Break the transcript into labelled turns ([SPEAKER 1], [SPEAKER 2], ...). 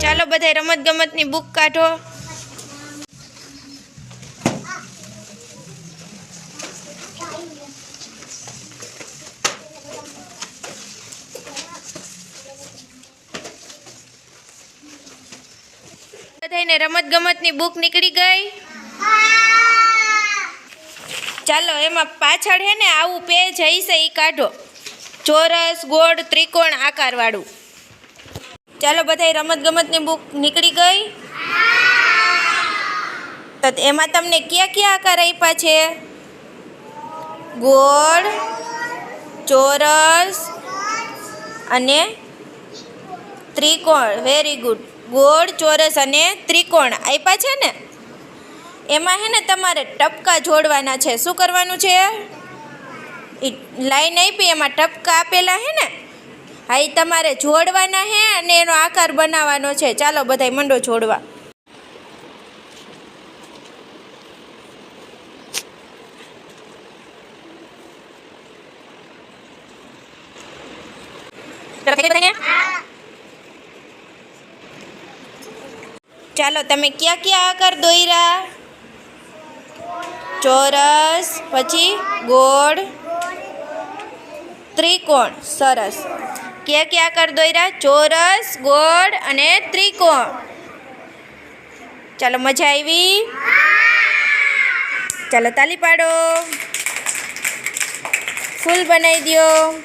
[SPEAKER 1] ચાલો બધા રમત ગમતની બુક કાઢો. બધાને રમત ગમતની બુક નીકળી ગઈ? ચાલો એમાં પાછળ હે ને આવું પેજ હશે એ કાઢો. ચોરસ, ગોળ, ત્રિકોણ, આકારવાળું. ચાલો બધાય રમત ગમતની બુક નીકળી ગઈ? તો એમાં તમને કયા કયા આકાર આપ્યા છે? ગોળ, ચોરસ અને ત્રિકોણ. વેરી ગુડ ગોળ, ચોરસ અને ત્રિકોણ આપ્યા છે ને? એમાં હે ને તમારે ટપકા જોડવાના છે. શું કરવાનું છે? લાઈન આપી, એમાં ટપકા આપેલા હે ને? હા એ તમારે જોડવાના હે અને એનો આકાર બનાવવાનો છે. ચાલો બધાય મંડો જોડવા. ચાલો તમે ક્યાં ક્યાં આકાર દોર્યા ચોરસ પછી ગોળ ત્રિકોણ. સરસ. ક્યાં ક્યાં આકાર દોર્યા ચોરસ, ગોળ અને ત્રિકોણ. ચાલો મજા આવી. ચાલો તાલી પાડો. ફૂલ બનાવી દ્યો.